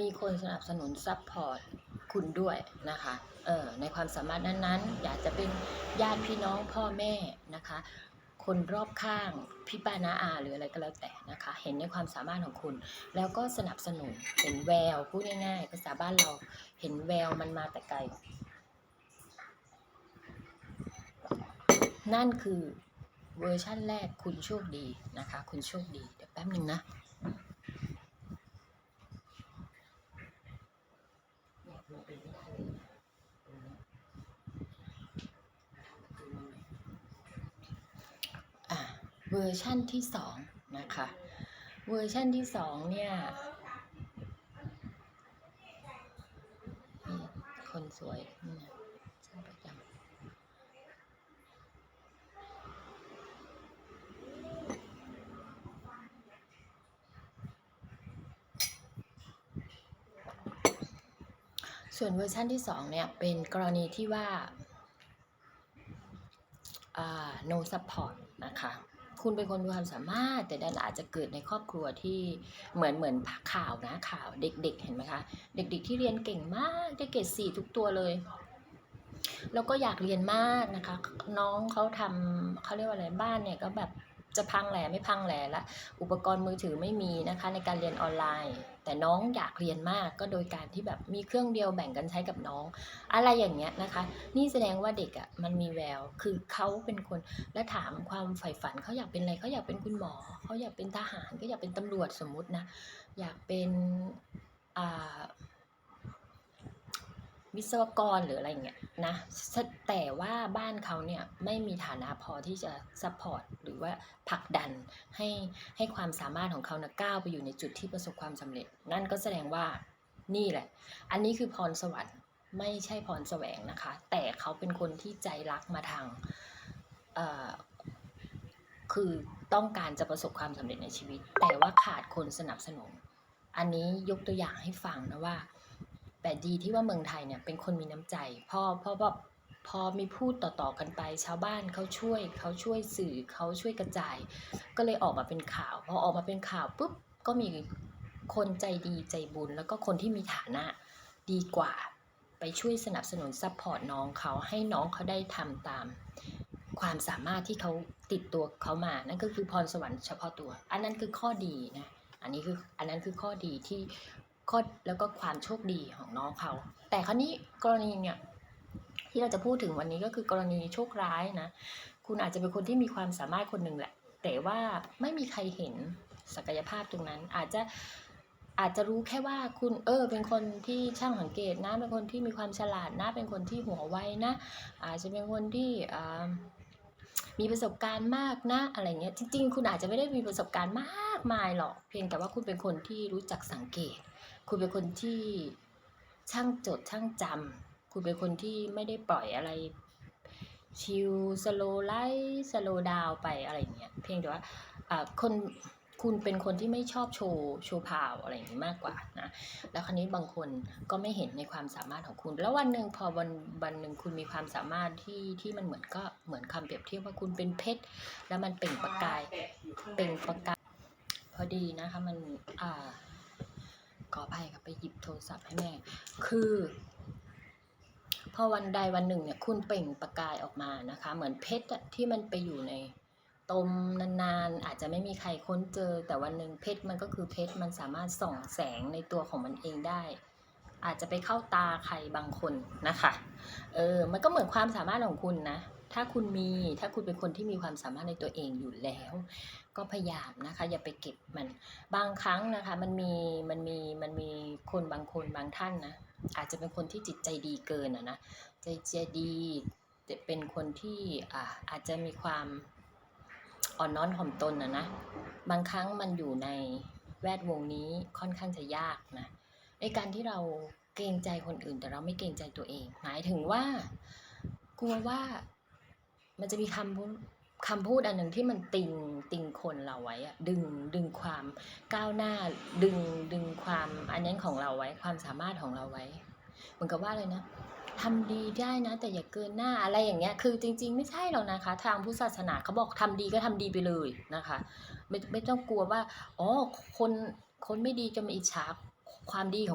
มีคนสนับสนุนซัพพอร์ตคุณด้วยนะคะเออในความสามารถนั้นๆ อยากจะเป็นญาติพี่น้องพ่อแม่นะคะ คนรอบข้างพี่ป้าน้าอาหรืออะไรก็แล้วแต่นะคะ เห็นในความสามารถของคุณ แล้วก็สนับสนุนเห็นแววพูดง่ายๆภาษาบ้านเราเห็นแววมันมาแต่ไกล นั่นคือเวอร์ชั่นแรกคุณโชคดีนะคะ คุณโชคดี เดี๋ยวแป๊บหนึ่งนะ เวอร์ชั่นที่สองนะคะ เวอร์ชั่นที่สองเนี่ยคนสวยนี่นะช่างประจำส่วนเวอร์ชันที่สองเนี่ยเป็นกรณีที่ว่าอ่า no support นะคะ คุณเป็นคนมีความสามารถ แต่ดันอาจจะเกิดในครอบครัวที่เหมือนเหมือนข่าวนะข่าวเด็ก ๆ เห็นไหมคะ เด็ก ๆ ที่เรียนเก่งมากได้เกรดสี่ทุกตัวเลยแล้วก็อยากเรียนมากนะคะ น้องเขาทำเขาเรียกว่าอะไรบ้านเนี่ยก็แบบ จะพังแหล่ไม่พังแหล่ละอุปกรณ์มือถือไม่มีนะคะในการเรียนออนไลน์ แต่น้องอยากเรียนมากก็โดยการที่แบบมีเครื่องเดียวแบ่งกันใช้กับน้อง อะไรอย่างเงี้ยนะคะ นี่แสดงว่าเด็กอะ่ะมันมีแววคือเขาเป็นคนแล้วถามความใฝ่ฝันเขาอยากเป็นอะไรเขาอยากเป็นคุณหมอเขาอยากเป็นทหารก็อยากเป็นตำรวจสมมตินะอยากเป็นอ่า วิศวกรหรืออะไรเงี้ยนะแต่ว่าบ้านเขาเนี่ยไม่มีฐานะพอที่จะซัพพอร์ตหรือว่าผลักดันให้ให้ความสามารถของเขานะก้าวไปอยู่ในจุดที่ประสบความสำเร็จ นั่นก็แสดงว่านี่แหละ อันนี้คือพรสวรรค์ไม่ใช่พรแสวงนะคะ แต่เขาเป็นคนที่ใจรักมาทางคือต้องการจะประสบความสำเร็จในชีวิต แต่ว่าขาดคนสนับสนุน อันนี้ยกตัวอย่างให้ฟังนะว่า แต่ดีที่ว่าเมืองไทยเนี่ยเป็นคนมีน้ำใจพอพอพอพอมีพูดต่อๆกันไป ชาวบ้านเขาช่วยเขาช่วยสื่อเขาช่วยกระจาย ก็เลยออกมาเป็นข่าวพอออกมาเป็นข่าวปุ๊บก็มีคนใจดีใจบุญ แล้วก็คนที่มีฐานะดีกว่า ไปช่วยสนับสนุนซัพพอร์ตน้องเขาให้น้องเขาได้ทำตาม ความสามารถที่เขาติดตัวเขามา นั่นก็คือพรสวรรค์เฉพาะตัว อันนั้นคือข้อดีนะ อันนี้คืออันนั้นคือข้อดีที่ ข้อแล้วก็ความโชคดีของน้องเขา แต่คราวนี้กรณีเนี่ยที่เราจะพูดถึงวันนี้ก็คือกรณีโชคร้ายนะ คุณอาจจะเป็นคนที่มีความสามารถคนหนึ่งแหละ แต่ว่าไม่มีใครเห็นศักยภาพตรงนั้น อาจจะอาจจะรู้แค่ว่าคุณเออเป็นคนที่ช่างสังเกตนะเป็นคนที่มีความฉลาดนะ เป็นคนที่หัวไวนะ อาจจะเป็นคนที่มีประสบการณ์มากนะอะไรเงี้ยจริง ๆ คุณอาจจะไม่ได้มีประสบการณ์มากมายหรอก เพียงแต่ว่าคุณเป็นคนที่รู้จักสังเกต คุณเป็นคนที่ช่างจดช่างจำคุณเป็นคนที่ไม่ได้ปล่อยอะไรชิลสโลไลท์สโลดาวไปอะไรเงี้ยเพียงแต่ว่าอ่าคนคุณเป็นคนที่ไม่ชอบโชว์โชว์พาวอะไรอย่างนี้มากกว่านะแล้วคราวนี้บางคนก็ไม่เห็นในความสามารถของคุณ แล้ววันหนึ่งพอวันวันหนึ่งคุณมีความสามารถที่ที่มันเหมือนก็เหมือนคำเปรียบเทียบว่าคุณเป็นเพชรแล้วมันเปล่งประกายเปล่งประกายพอดีนะคะมันอ่า ขออภัยค่ะไปหยิบโทรศัพท์ให้แม่ คือ พอวันใดวันหนึ่งเนี่ย คุณเปล่งประกายออกมานะคะ เหมือนเพชรที่มันไปอยู่ในตมนานๆ อาจจะไม่มีใครค้นเจอ แต่วันหนึ่งเพชรมันก็คือเพชรมันสามารถส่องแสงในตัวของมันเองได้ อาจจะไปเข้าตาใครบางคนนะคะเออมันก็เหมือนความสามารถของคุณนะถ้าคุณมีถ้าคุณเป็นคนที่มีความสามารถในตัวเองอยู่แล้ว ก็พยายามนะคะ อย่าไปเก็บมันบางครั้งนะคะ มันมีมันมี คนบางคนบางท่านนะอาจจะเป็นคนที่จิตใจดีเกินอะนะใจใจดีแต่เป็นคนที่อ่าอาจจะมีความอ่อนน้อมถ่อมตนนะนะบางครั้งมันอยู่ในแวดวงนี้ค่อนข้างจะยากนะในการที่เราเกรงใจคนอื่น แต่เราไม่เกรงใจตัวเอง หมายถึงว่ากลัวว่ามันจะมีคำพูด คำพูดอันหนึ่งที่มันติงติงคนเราไว้อะดึงดึงความก้าวหน้าดึงดึงความอันนั้นของเราไว้ ความสามารถของเราไว้ เหมือนกับว่าเลยนะทำดีได้นะ แต่อย่าเกินหน้าอะไรอย่างเงี้ย คือจริง ๆ ไม่ใช่หรอกนะคะ ทางพุทธศาสนาเขาบอกทำดีก็ทำดีไปเลยนะคะ ไม่ไม่ต้องกลัวว่าอ๋อคนคนไม่ดีจะมาอิจฉาความดีของ